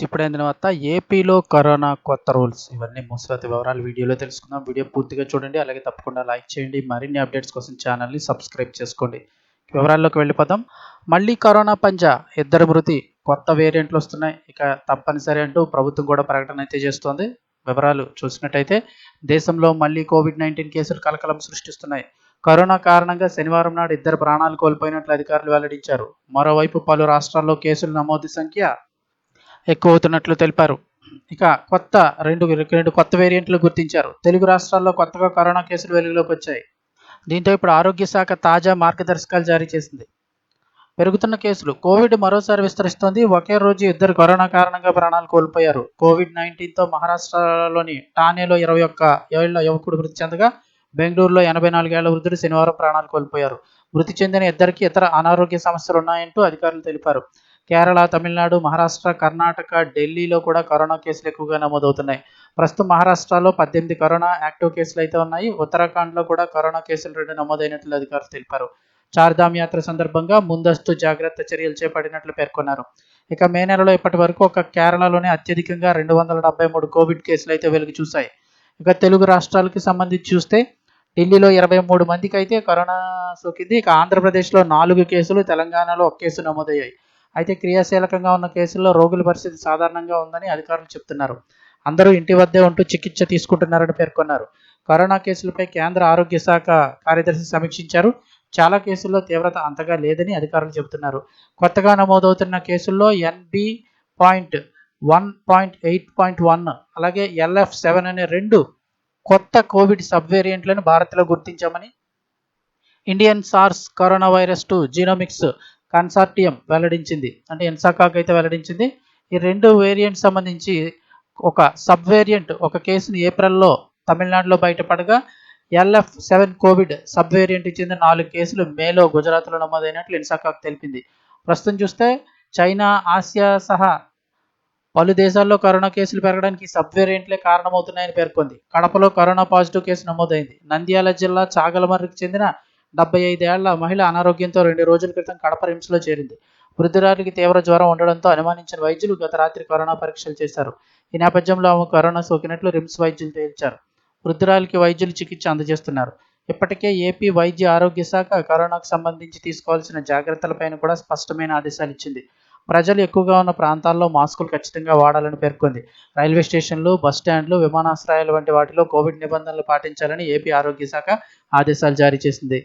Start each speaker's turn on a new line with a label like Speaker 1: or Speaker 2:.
Speaker 1: ఇప్పుడైన తర్వాత ఏపీలో కరోనా కొత్త రూల్స్. ఇవన్నీ ముసరతి వివరాలు వీడియోలో తెలుసుకుందాం. వీడియో పూర్తిగా చూడండి. అలాగే తప్పకుండా లైక్ చేయండి. మరిన్ని అప్డేట్స్ కోసం ఛానల్ని సబ్స్క్రైబ్ చేసుకోండి. వివరాల్లోకి వెళ్ళిపోదాం. మళ్ళీ కరోనా పంజా. ఇద్దరు మృతి. కొత్త వేరియంట్లు వస్తున్నాయి. ఇక తప్పనిసరి అంటూ ప్రభుత్వం కూడా ప్రకటన అయితే చేస్తోంది. వివరాలు చూసినట్టయితే దేశంలో మళ్ళీ కోవిడ్ నైన్టీన్ కేసులు కలకలం సృష్టిస్తున్నాయి. కరోనా కారణంగా శనివారం నాడు ఇద్దరు ప్రాణాలు కోల్పోయినట్లు అధికారులు వెల్లడించారు. మరోవైపు పలు రాష్ట్రాల్లో కేసుల నమోదు సంఖ్య ఎక్కువ అవుతున్నట్లు తెలిపారు. ఇక కొత్త రెండు రెండు కొత్త వేరియంట్లు గుర్తించారు. తెలుగు రాష్ట్రాల్లో కొత్తగా కరోనా కేసులు వెలుగులోకి వచ్చాయి దీంతో ఇప్పుడు ఆరోగ్య శాఖ తాజా మార్గదర్శకాలు జారీ చేసింది. పెరుగుతున్న కేసులు కోవిడ్ మరోసారి విస్తరిస్తోంది. ఒకే రోజు ఇద్దరు కరోనా కారణంగా ప్రాణాలు కోల్పోయారు. కోవిడ్ నైన్టీన్తో మహారాష్ట్రలోని టానేలో ఇరవై ఒక్క ఏళ్ళ యువకుడు మృతి చెందగా బెంగళూరులో ఎనభై నాలుగేళ్ళ వృద్ధుడు శనివారం ప్రాణాలు కోల్పోయారు. మృతి చెందిన ఇద్దరికి ఇతర అనారోగ్య సమస్యలు ఉన్నాయంటూ అధికారులు తెలిపారు. కేరళ తమిళనాడు మహారాష్ట్ర కర్ణాటక ఢిల్లీలో కూడా కరోనా కేసులు ఎక్కువగా నమోదవుతున్నాయి. ప్రస్తుతం మహారాష్ట్రలో పద్దెనిమిది కరోనా యాక్టివ్ కేసులు అయితే ఉన్నాయి. ఉత్తరాఖండ్లో కూడా కరోనా కేసులు రెండు నమోదైనట్లు అధికారులు తెలిపారు. చార్ధామ్ యాత్ర సందర్భంగా ముందస్తు జాగ్రత్త చర్యలు చేపట్టినట్లు పేర్కొన్నారు. ఇక మే నెలలో ఇప్పటి వరకు ఒక కేరళలోనే అత్యధికంగా రెండు వందల డెబ్బై మూడు కోవిడ్ కేసులు అయితే వెలుగు చూశాయి. ఇక తెలుగు రాష్ట్రాలకి సంబంధించి చూస్తే ఢిల్లీలో ఇరవై మూడు మందికి అయితే కరోనా సోకింది. ఇక ఆంధ్రప్రదేశ్లో నాలుగు కేసులు తెలంగాణలో ఒక కేసు నమోదయ్యాయి. అయితే క్రియాశీలకంగా ఉన్న కేసుల్లో రోగుల పరిస్థితి సాధారణంగా ఉందని అధికారులు చెప్తున్నారు. అందరూ ఇంటి వద్దే ఉంటూ చికిత్స తీసుకుంటున్నారని పేర్కొన్నారు. కరోనా కేసులపై కేంద్ర ఆరోగ్య శాఖ కార్యదర్శి సమీక్షించారు. చాలా కేసుల్లో తీవ్రత అంతగా లేదని అధికారులు చెబుతున్నారు. కొత్తగా నమోదవుతున్న కేసుల్లో NB point one point eight point one అలాగే ఎల్ఎఫ్ సెవెన్ అనే రెండు కొత్త కోవిడ్ సబ్ వేరియంట్లను భారత్లో గుర్తించామని Indian SARS corona virus two genomics consortium వెల్లడించింది. అంటే ఎన్సాకాక్ అయితే వెల్లడించింది. ఈ రెండు వేరియంట్ సంబంధించి ఒక సబ్ వేరియంట్ ఒక కేసును ఏప్రిల్లో తమిళనాడులో బయటపడగా LF seven covid sub variant చెందిన నాలుగు కేసులు మేలో గుజరాత్లో నమోదైనట్లు ఇన్సాకాక్ తెలిపింది. ప్రస్తుతం చూస్తే చైనా ఆసియా సహా పలు దేశాల్లో కరోనా కేసులు పెరగడానికి సబ్ వేరియంట్లే కారణమవుతున్నాయని పేర్కొంది. కడపలో కరోనా పాజిటివ్ కేసు నమోదైంది. నంద్యాల జిల్లా చాగలమర్రికి చెందిన డెబ్బై ఐదేళ్ళ మహిళ అనారోగ్యంతో రెండు రోజుల క్రితం కడప రిమ్స్లో చేరింది. వృద్ధురాలికి తీవ్ర జ్వరం ఉండడంతో అనుమానించిన వైద్యులు గత రాత్రి కరోనా పరీక్షలు చేశారు. ఈ నేపథ్యంలో ఆమె కరోనా సోకినట్లు రిమ్స్ వైద్యులు తేల్చారు. వృద్ధురాలికి వైద్యులు చికిత్స అందజేస్తున్నారు. ఇప్పటికే ఏపీ వైద్య ఆరోగ్య శాఖ కరోనాకు సంబంధించి తీసుకోవాల్సిన జాగ్రత్తలపైన కూడా స్పష్టమైన ఆదేశాలు ఇచ్చింది. ప్రజలు ఎక్కువగా ఉన్న ప్రాంతాల్లో మాస్కులు ఖచ్చితంగా వాడాలని పేర్కొంది. రైల్వే స్టేషన్లు బస్ స్టాండ్లు విమానాశ్రయాలు వంటి వాటిలో కోవిడ్ నిబంధనలు పాటించాలని ఏపీ ఆరోగ్య శాఖ ఆదేశాలు జారీ చేసింది.